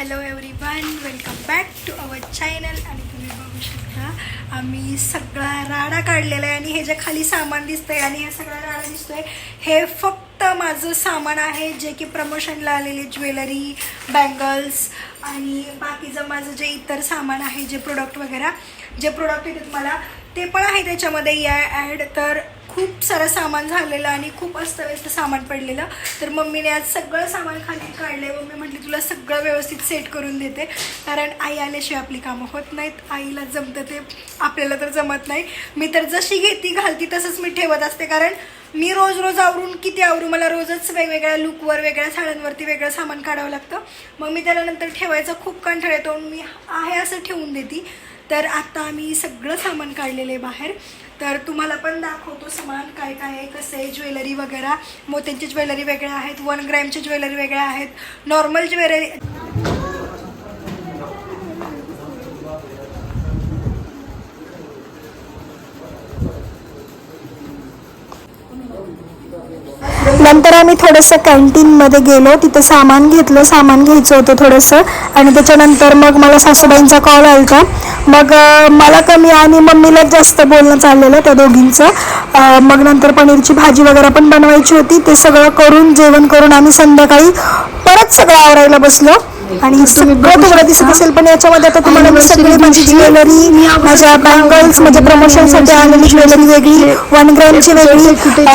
Hello everyone welcome back to our channel आणि तुम्ही बघू शकता आम्ही सगळा राडा काढलेला आहे आणि हे जे खाली सामान दिसतंय आणि हे सगळा राडा दिसतोय हे फक्त माझं सामान आहे जे की प्रमोशनला आलेले ज्वेलरी बँगल्स आणि बाकीचं माझं जे इतर सामान आहे जे प्रोडक्ट वगैरे. जे प्रोडक्ट येतात मला ते पण आहे त्याच्यामध्ये या ॲड तर खूप सारं सामान झालेलं आणि खूप अस्तव्यस्त सामान पडलेलं. तर मम्मीने आज सगळं सामान खाली काढलं आहे मम्मी म्हटली तुला सगळं व्यवस्थित सेट करून देते. कारण आई आल्याशिवाय आपली कामं होत नाहीत. आईला जमतं ते. आपल्याला तर जमत नाही. मी तर जशी घेती घालती तसंच मी ठेवत असते. कारण मी रोज रोज आवरून किती आवरू मला रोजच वेगवेगळ्या लुकवर वेगळ्या साड्यांवरती वेगळं सामान काढावं लागतं. मग मी त्याला नंतर ठेवायचा खूप कंठळ येतो. मी आहे असं ठेवून देते. तर आता आम्ही सगळं सामान काढलेलं आहे बाहेर. तर तुम्हाला पण दाखवतो सामान काय काय आहे कसं आहे ज्वेलरी वगैरे. मोत्यांची ज्वेलरी वेगळ्या आहेत वन ग्रॅमची ज्वेलरी वेगळ्या आहेत. नॉर्मल ज्वेलरी नंतर आम्ही थोडंसं कॅन्टीनमध्ये गेलो. तिथं सामान घेतलं सामान घ्यायचं होतं थोडंसं. आणि त्याच्यानंतर मग मला सासूबाईंचा कॉल आला होता मग मला कमी आणि मम्मीला जास्त बोलणं चाललेलं त्या दोघींचं. मग नंतर पनीरची भाजी वगैरे पण बनवायची होती. ते सगळं करून जेवण करून आम्ही संध्याकाळी परत सगळं आवरायला बसलो. आणि सगळं तुम्हाला दिसत असेल पण याच्यामध्ये आता तुम्हाला मी सगळी माझी ज्वेलरी माझ्या बँगल्स म्हणजे प्रमोशनसाठी आलेली ज्वेलरी वेगळी वन ग्रॅमची वेगळी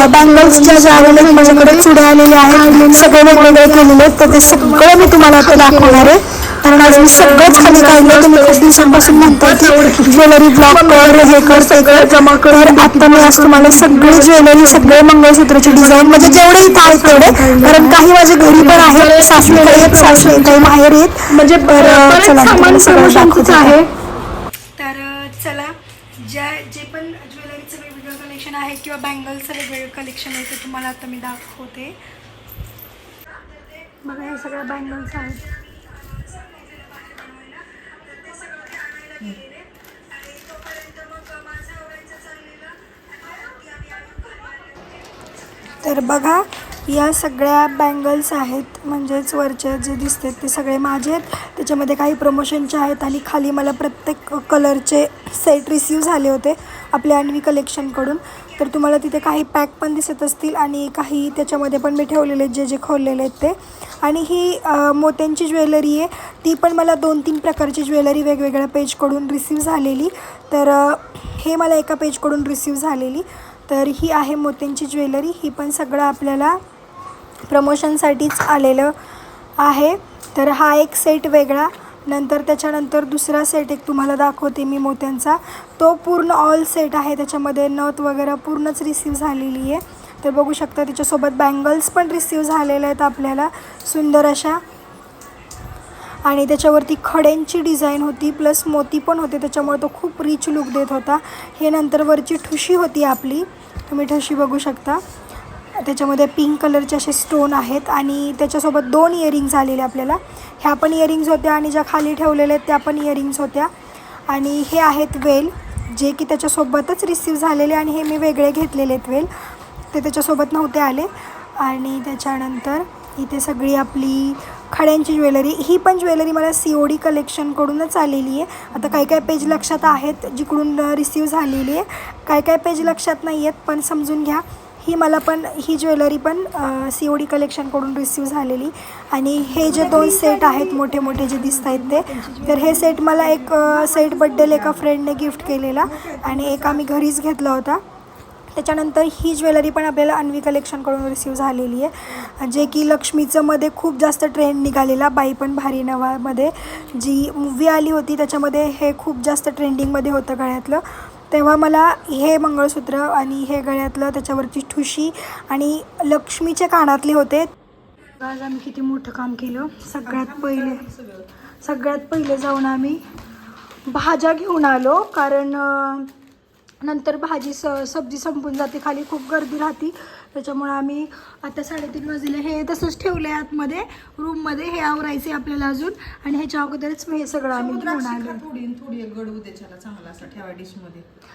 बँगल्स ज्या ज्या आलेल्या आहेत माझ्याकडे चुड्या आलेल्या आहेत सगळे वेगवेगळे केलेले आहेत तर ते सगळं मी तुम्हाला आता दाखवणार आहे. कारण आज मी सगळंच खाली काढलं तुम्ही खूप दिवसांपासून म्हणताय की ज्वेलरी ब्लॉक कर हे कर कर जमा कर. आता मी आज तुम्हाला सगळी ज्वेलरी सगळे मंगळसूत्राची डिझाईन म्हणजे जेवढे इथं आहेत तेवढे. कारण काही माझ्या घरी पण आहेत सासूकडे आहेत सासू काही माहेर आहेत. म्हणजे बरं चला सगळं दाखवते. आहे? तर चला ज्या जे पण ज्वेलरीचं वेगवेगळं कलेक्शन आहे किंवा बँगलचं वेगवेगळं कलेक्शन आहे ते तुम्हाला आता मी दाखवते. बघा हे सगळं बँगल्स आहेत. तर बघा या सगळ्या बँगल्स आहेत. म्हणजेच वरचे जे दिसतात ते सगळे माझे आहेत. त्याच्यामध्ये काही प्रमोशनचे आहेत आणि खाली मला प्रत्येक कलरचे सेट रिसीव झाले होते आपल्या अन्वी कलेक्शनकडून तर तुम्हाला तिथे काही पॅक पण दिसत असतील आणि काही त्याच्यामध्ये पण मी ठेवलेले आहेत जे जे खोललेले आहेत ते. आणि ही मोत्यांची ज्वेलरी आहे. ती पण मला दोन तीन प्रकारची ज्वेलरी वेगवेगळ्या पेजकडून रिसीव झालेली. तर हे मला एका पेजकडून रिसीव झालेली. तर ही आहे मोत्यांची ज्वेलरी. ही पण सगळं आपल्याला प्रमोशनसाठीच आलेलं आहे. तर हा एक सेट वेगळा. नंतर त्याच्यानंतर दुसरा सेट एक तुम्हाला दाखवते मी मोत्यांचा. तो पूर्ण ऑल सेट आहे. त्याच्यामध्ये नथ वगैरे पूर्णच रिसीव झालेली आहे. तर बघू शकता त्याच्यासोबत बँगल्स पण रिसीव झालेल्या आहेत आपल्याला. सुंदर अशा. आणि त्याच्यावरती खड्यांची डिझाईन होती. प्लस मोती पण होते. त्याच्यामुळे तो खूप रिच लुक देत होता. हे नंतर वरची ठुशी होती आपली. तुम्ही ठुशी बघू शकता. त्याच्यामध्ये पिंक कलरचे असे स्टोन आहेत आणि त्याच्यासोबत दोन इयरिंग्स आलेले आपल्याला. ह्या पण इयरिंग्ज होत्या आणि ज्या खाली ठेवलेल्या आहेत त्या पण इयरिंग्स होत्या. आणि हे आहेत वेल जे की त्याच्यासोबतच रिसीव झालेले आणि हे मी वेगळे घेतलेले आहेत वेल. ते त्याच्यासोबत नव्हते आले. आणि त्याच्यानंतर इथे सगळी आपली खड्यांची ज्वेलरी ही पण ज्वेलरी मला सी ओ डी कलेक्शनकडूनच आलेली आहे. आता काही काही पेज लक्षात आहेत जिकडून रिसीव झालेली आहे. काय काय पेज लक्षात नाही आहेत पण समजून घ्या. ही मला पण ही ज्वेलरी पण सी ओ डी कलेक्शनकडून रिसीव झालेली. आणि हे जे दोन सेट आहेत मोठे मोठे जे दिसत आहेत ते तर हे सेट मला एक सेट बड्डेला एका फ्रेंडने गिफ्ट केलेला आणि एक आम्ही घरीच घेतला होता. त्याच्यानंतर ही ज्वेलरी पण आपल्याला अन्वी कलेक्शनकडून रिसीव झालेली आहे. जे की लक्ष्मीचं मध्ये खूप जास्त ट्रेंड निघालेला बाई पण भारी नवामध्ये. जी मूवी आली होती त्याच्यामध्ये हे खूप जास्त ट्रेंडिंगमध्ये होतं गळ्यातलं. तेव्हा मला हे मंगळसूत्र आणि हे गळ्यातलं त्याच्यावरची ठुशी आणि लक्ष्मीच्या कानातले होते. आज आम्ही किती मोठं काम केलं. सगळ्यात पहिले सगळ्यात पहिले जाऊन आम्ही भाज्या घेऊन आलो. कारण नंतर भाजी स सब्जी संपून जाते खाली खूप गर्दी राहते. त्याच्यामुळं आम्ही आता साडेतीन वाजले. हे तसंच ठेवलं आहे आतमध्ये रूममध्ये हे आवरायचं आहे आपल्याला अजून. आणि ह्याच्या अगोदरच मी हे सगळं आम्ही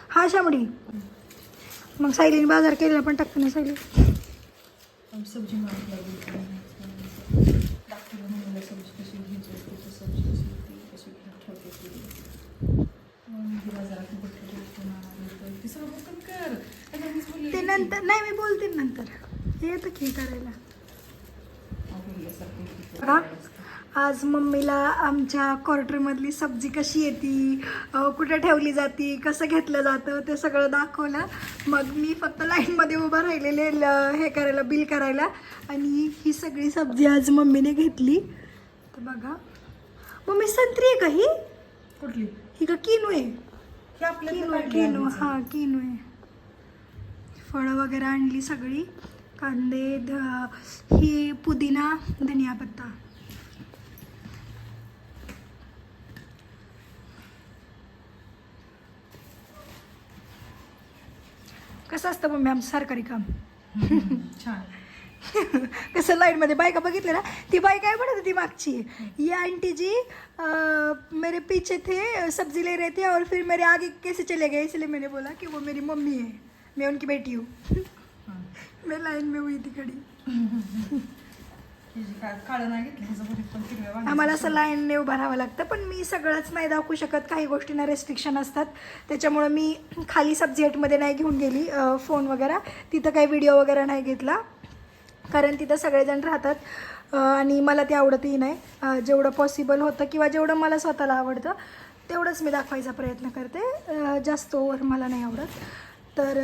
हा शामडी. मग सायलीने बाजार केलेला पण टाकतो ना सायली. सब्जी कशी घ्यायची ठेवते ते नंतर नाही मी बोलते नंतर. हे येतं की करायला. आज मम्मीला आमच्या क्वार्टरमधली सब्जी कशी येते कुठे ठेवली जाते कसं घेतलं जातं ते सगळं दाखवलं. मग मी फक्त लाईनमध्ये उभं राहिलेले हे करायला बिल करायला. आणि ही सगळी सब्जी आज मम्मीने घेतली. तर बघा. मम्मी संत्री आहे का ही? कुठली? ही का किनू आहे? हे किनू आहे किनू. हां किनू आहे. फळं वगैरे आणली सगळी. कांदे ध- ही पुदिना धनिया पत्ता. कसं असतं मम्मी आमचं सरकारी काम छान. कसं लाईनमध्ये बायका बघितलं ना ती बाई काय म्हणत होती मागची? ये आंटी जी मेरे पीछे थे सब्जी ले रहे थे और फिर मेरे आगे कैसे चले गए? इसलिए मैंने बोला कि वो मेरी मम्मी है मैं उनकी बेटी हूँ। मैं लाइन में हुई थी खड़ी। आम्हाला असं लाईनने उभं राहावं लागतं पण मी सगळंच नाही दाखवू शकत काही गोष्टींना रेस्ट्रिक्शन असतात. त्याच्यामुळं मी खाली सब्जेक्टमध्ये नाही घेऊन गेली फोन वगैरे. तिथं काही व्हिडिओ वगैरे नाही घेतला. कारण तिथं सगळेजण राहतात. आणि मला ते आवडतही नाही. जेवढं पॉसिबल होतं किंवा जेवढं मला स्वतःला आवडतं तेवढंच मी दाखवायचा प्रयत्न करते. जास्त ओव्हर मला नाही आवडत. तर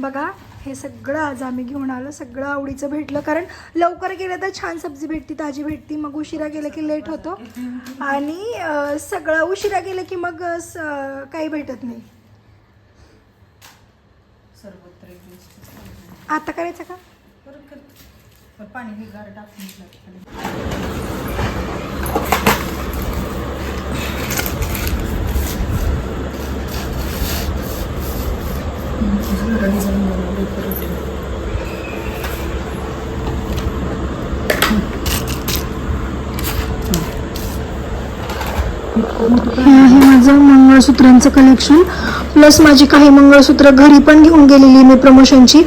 बघा हे सगळं आज आम्ही घेऊन आलो. सगळं आवडीचं भेटलं. कारण लवकर गेलं तर छान सब्जी भेटती ताजी भेटती. मग उशिरा गेलं की लेट होतो. आणि सगळं उशिरा गेलं की मग काही भेटत नाही. आता करायचं का? तर पाणी हे गार टाकून हे माझं मंगळसूत्रांचं कलेक्शन प्लस माझी काही मंगळसूत्र घरी पण घेऊन गेलेली मी प्रमोशनची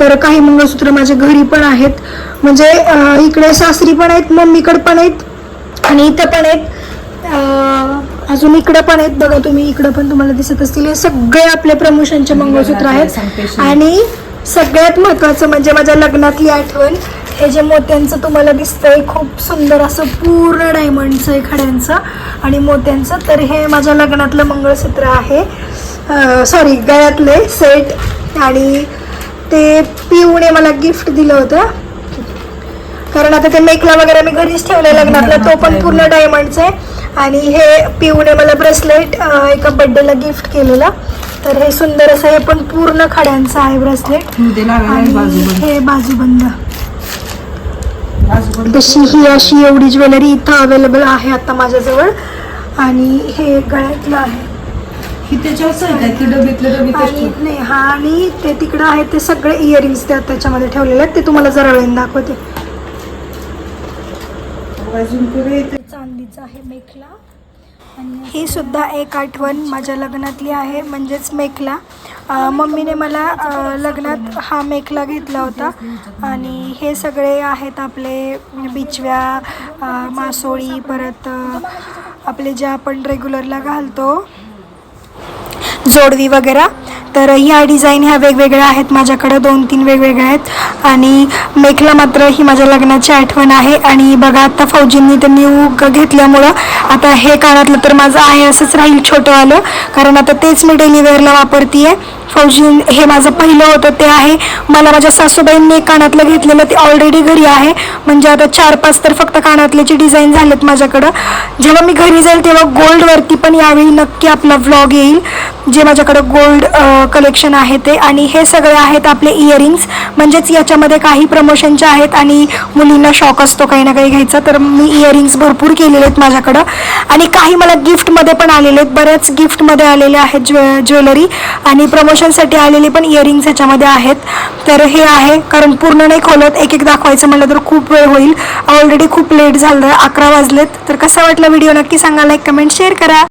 तर काही मंगळसूत्र माझ्या घरी पण आहेत. म्हणजे इकडे सासरी पण आहेत मम्मीकडे पण आहेत आणि इथं पण आहेत. अजून इकडं पण आहेत. बघा तुम्ही इकडं पण तुम्हाला दिसत असतील. हे सगळे आपले प्रमोशनचे मंगळसूत्र आहेत. आणि सगळ्यात महत्त्वाचं म्हणजे माझ्या लग्नातली आठवण हे जे मोत्यांचं तुम्हाला दिसतंय खूप सुंदर असं पूर्ण डायमंडचं आहे खड्यांचं आणि मोत्यांचं. तर हे माझ्या लग्नातलं मंगळसूत्र आहे. सॉरी गळ्यातले सेट आणि ते पिऊने मला गिफ्ट दिलं होतं. कारण आता ते मेकला वगैरे मी घरीच ठेवलंय लग्नातलं तो पण पूर्ण डायमंडचा आहे. आणि हे पिऊने मला ब्रेसलेट एका बर्थडेला गिफ्ट केलेलं. तर हे सुंदर असं हे पण पूर्ण खड्यांचं आहे ब्रेसलेट आणि. हे बाजूबंद. बाजूबंद. तशी ही अशी एवढी ज्वेलरी इथं अवेलेबल आहे आता माझ्याजवळ. आणि हे गळ्यातलं आहे. ही त्याच्यावर आहे ते डबीतलं आणि. नाही हा आणि ते तिकडं आहे ते सगळे इयरिंग्स त्या त्याच्यामध्ये ठेवलेले आहेत ते तुम्हाला जरा वेळेने दाखवते. अजून पुढे येते. चांदीचा आहे मेखला. ही सुद्धा एक आठवण माझ्या लग्नातली आहे म्हणजेच मेखला. अं, मम्मीने मला अं, लग्नात हा मेखला घेतला होता. आणि हे सगळे आहेत आपले बिचव्या अं, मासोळी परत अं, आपले जे आपण रेग्युलरला घालतो जोडवी वगैरे. तर ह्या डिझाईन ह्या वेगवेगळ्या आहेत. माझ्याकडं दोन तीन वेगवेगळ्या आहेत. आणि मेखला मात्र ही माझ्या लग्नाची आठवण आहे. आणि बघा आता फौजींनी ते न्यू घेतल्यामुळं आता हे कानातलं तर माझं आहे असंच राहील छोटं आलं कारण आता तेच मी डेलिवेअरला वापरते आहे फौजी हे माझं पहिलं होतं ते आहे. मला माझ्या सासूबाईंनी कानातलं घेतलेलं ते ऑलरेडी घरी आहे. म्हणजे आता चार पाच तर फक्त कानातल्याची डिझाईन झालेत माझ्याकडं. जेव्हा मी घरी जाईल तेव्हा गोल्डवरती पण यावेळी नक्की आपला व्लॉग येईल. जे माझ्याकडं गोल्ड कलेक्शन आहे ते. आणि हे सगळे आहेत आपले इयरिंग्स म्हणजेच याच्यामध्ये काही प्रमोशनचे आहेत आणि मुलींना शॉक असतो काही ना काही घ्यायचा. तर मी इयरिंग्स भरपूर केलेले आहेत माझ्याकडं. आणि काही मला गिफ्टमध्ये पण आलेले आहेत. बऱ्याच गिफ्टमध्ये आलेले आहेत ज्वे ज्वेलरी. आणि प्रमोशनसाठी आलेली पण इयरिंग्स ह्याच्यामध्ये आहेत. तर हे आहे. कारण पूर्ण नाही खोलत. एक एक दाखवायचं म्हटलं तर खूप वेळ होईल. ऑलरेडी खूप लेट झालं अकरा वाजलेत. तर कसा वाटला व्हिडिओ नक्की सांगा लाईक कमेंट शेअर करा.